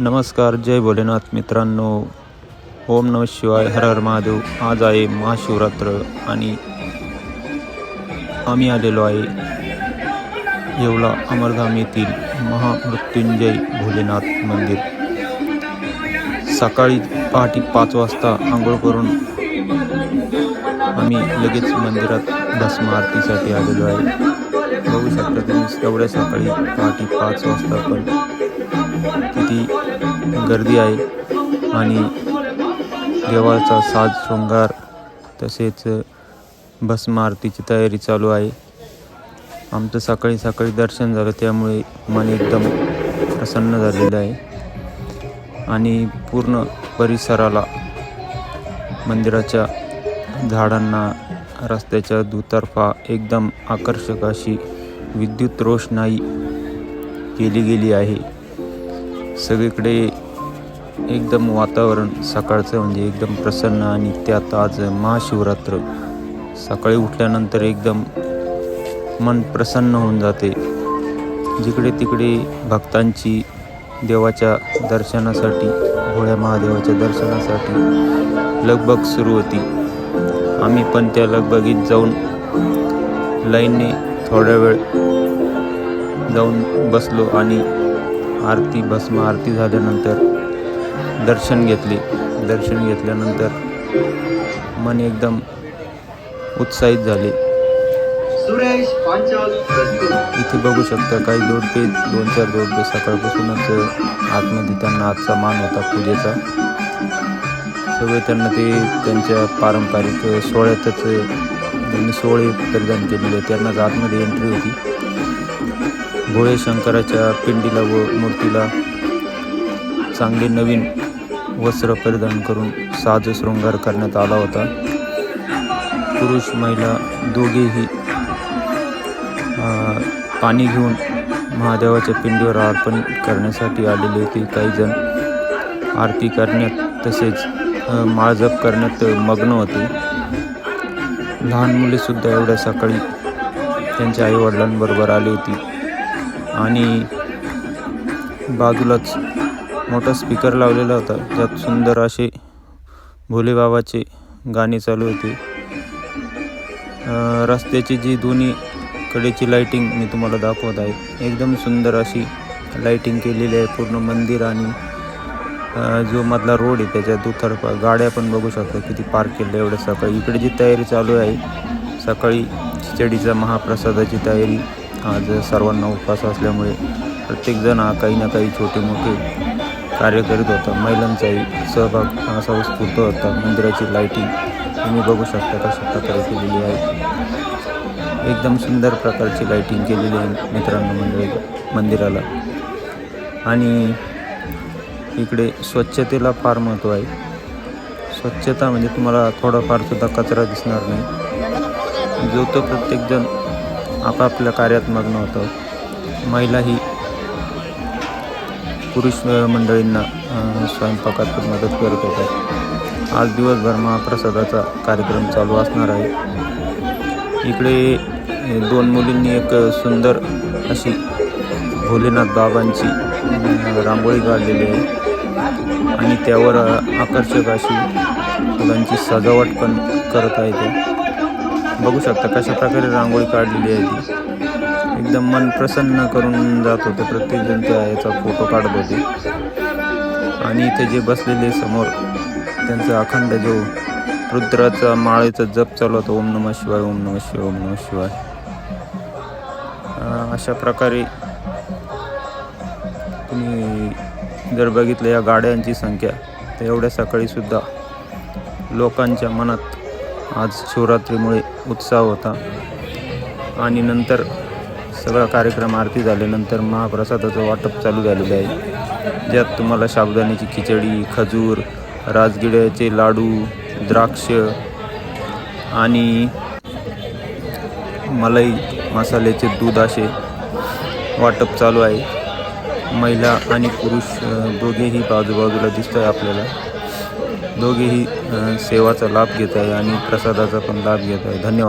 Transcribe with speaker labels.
Speaker 1: नमस्कार जय भोलेनाथ मित्रांनो. ओम नम शिवाय हर हर महादेव. आज आहे महाशिवरात्र आणि आम्ही आलेलो आहे येवला अमरधाम येथील महामृत्युंजय भोलेनाथ मंदिर. सकाळी पहाटे पाच वाजता आंघोळ करून आम्ही लगेच मंदिरात भस्म आरतीसाठी आलेलो आहे. बघू शकता तुम्ही एवढ्या सकाळी पहाटे पाच वाजता पण किती गर्दी आहे. आणि देवाचा साज शृंगार तसेच भस्म आरतीची तयारी चालू आहे. आमचं सकाळी सकाळी दर्शन झालं त्यामुळे मन एकदम प्रसन्न झालेलं आहे. आणि पूर्ण परिसराला मंदिराच्या झाडांना रस्त्याच्या दुतर्फा एकदम आकर्षक अशी विद्युत रोषणाई केली गेली आहे. सगळीकडे एकदम वातावरण सकाळचं म्हणजे एकदम प्रसन्न आणि त्यात आज महाशिवरात्र. सकाळी उठल्यानंतर एकदम मन प्रसन्न होऊन जाते. जिकडे तिकडे भक्तांची देवाच्या दर्शनासाठी भोळ्या महादेवाच्या दर्शनासाठी लगबग सुरू होती. आम्ही पण त्या लगबगीत जाऊन लाईनने थोडा वेळ जाऊन बसलो आणि आरती भस्म आरती झाल्यानंतर दर्शन घेतले. दर्शन घेतल्यानंतर मन एकदम उत्साहित झाले. इथे बघू शकता काही जोडपे दोन चार जोडपे सकाळपासूनच आतमध्ये त्यांना आजचा मान होता पूजेचा. सगळे त्यांना ते त्यांच्या पारंपरिक सोहळ्यातच त्यांनी सोहळे परिधान केलेले त्यांनाच आतमध्ये एंट्री होती. भोळे शंकराच्या पिंडीला व मूर्तीला चांगले नवीन वस्त्र परिधान करून साज शृंगार करण्यात आला होता. पुरुष महिला दोघेही पाणी घेऊन महादेवाच्या पिंडीवर अर्पण करण्यासाठी आलेले होते. काही जण आरती करण्यात तसेच माळजप करण्यात मग्न होते. लहान मुलेसुद्धा एवढ्या सकाळी त्यांच्या आईवडिलांबरोबर आली होती. आणि बाजूलाच मोठा स्पीकर लावलेला होता. ज्यात सुंदर असे भोलेबाबाचे गाणे चालू होते. रस्त्याची जी दोन्ही कडेची लाईटिंग मी तुम्हाला दाखवत आहे. एकदम सुंदर अशी लाईटिंग केलेली आहे पूर्ण मंदिर आणि जो मधला रोड आहे त्याच्या दुतर्फा गाड्या पण बघू शकतो किती पार्क केलं एवढं सकाळी. इकडे जी तयारी चालू आहे सकाळी खिचडीचा महाप्रसादाची तयारी आज सर्वांना उपवास असल्यामुळे प्रत्येकजण हा काही ना काही छोटे मोठे कार्य करीत होता. महिलांचाही सहभाग असा उत्स्फूर्त होता. मंदिराची लाईटिंग तुम्ही बघू शकता कशा प्रकारे केलेली आहे. एकदम सुंदर प्रकारची लाईटिंग केलेली आहे मित्रांनो मंदिर मंदिराला. आणि इकडे स्वच्छतेला फार महत्त्व आहे. स्वच्छता म्हणजे तुम्हाला थोडाफार सुद्धा कचरा दिसणार नाही. जो तो प्रत्येकजण आपापल्या कार्यात मग्न होतं. महिलाही पुरुष मंडळींना स्वयंपाकात मदत करत होत्या. आज दिवसभर महाप्रसादाचा कार्यक्रम चालू असणार आहे. इकडे दोन मुलींनी एक सुंदर अशी भोलेनाथ बाबांची रांगोळी काढलेली आहे. आणि त्यावर आकर्षक अशी फुलांची सजावट पण करत आहे ते. बघू शकता कशा प्रकारे रांगोळी काढलेली आहे ती. एकदम मन प्रसन्न करून जात होतं प्रत्येकजण त्या याचा फोटो काढत होते. आणि इथे जे बसलेले समोर त्यांचा अखंड जो रुद्राचा माळेचा जप चालू होता ओम नमः शिवाय ओम नमः शिवाय ओम नमः शिवाय. अशा प्रकारे तुम्ही जर बघितलं या गाड्यांची संख्या तर एवढ्या सकाळीसुद्धा लोकांच्या मनात आज शिवरात्रीमुळे उत्साह होता. आणि नंतर सगळा कार्यक्रम आरती झाल्यानंतर महाप्रसादाचं वाटप चालू झालेलं आहे. ज्यात तुम्हाला साबुदाण्याची खिचडी खजूर राजगिड्याचे लाडू द्राक्ष आणि मलाई मसाल्याचे दूध असे वाटप चालू आहे. महिला आणि पुरुष दोघेही बाजूबाजूला दिसत आहे आपल्याला. दोघेही अ, सेवाचा लाभ घेत आहे आणि प्रसादाचा पण लाभ घेत आहे. धन्यवाद.